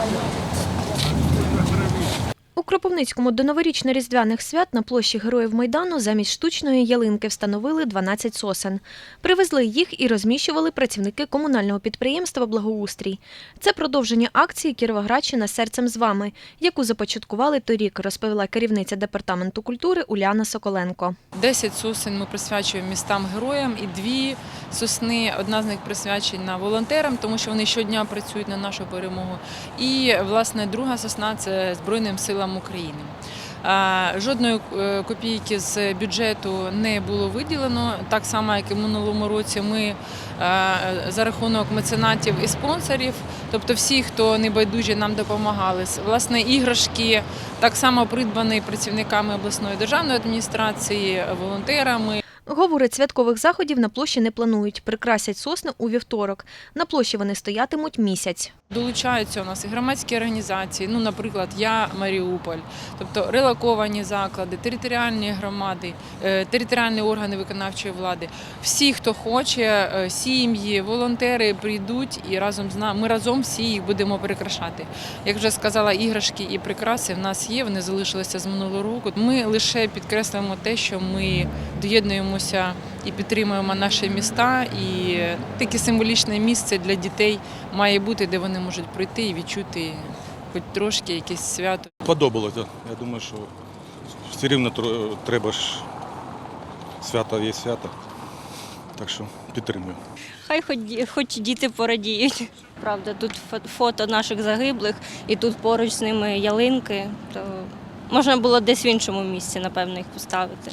Thank you. Кропивницькому до новорічно-різдвяних свят на площі Героїв Майдану замість штучної ялинки встановили 12 сосен. Привезли їх і розміщували працівники комунального підприємства Благоустрій. Це продовження акції Кіровоградщина серцем з вами, яку започаткували торік, розповіла керівниця департаменту культури Уляна Соколенко. 10 сосен ми присвячуємо містам героям і дві сосни. Одна з них присвячена волонтерам, тому що вони щодня працюють на нашу перемогу. І власне друга сосна це Збройним силам України. Жодної е, копійки з бюджету не було виділено. Так само, як і в минулому році, ми е, за рахунок меценатів і спонсорів, тобто всі, хто небайдужі нам допомагали. Власне, іграшки так само придбані працівниками обласної державної адміністрації, волонтерами. Говорить, святкових заходів на площі не планують. Прикрасять сосни у вівторок. На площі вони стоятимуть місяць. Долучаються у нас і громадські організації, ну, наприклад, я Маріуполь, тобто релоковані заклади, територіальні громади, е, територіальні органи виконавчої влади. Всі, хто хоче, е, сім'ї, волонтери прийдуть і разом з нами. Ми разом всі їх будемо прикрашати. Як вже сказала, іграшки і прикраси в нас є. Вони залишилися з минулого року. Ми лише підкреслюємо те, що ми доєднуємося і підтримуємо наші міста. І таке символічне місце для дітей має бути, де вони можуть прийти і відчути хоч трошки якесь свято. Подобалося. Я думаю, що все рівно треба ж свято є свято. Так що підтримую. Хай хоч, діти порадіють. Правда, тут фото наших загиблих, і тут поруч з ними ялинки. То можна було десь в іншому місці, напевно, їх поставити.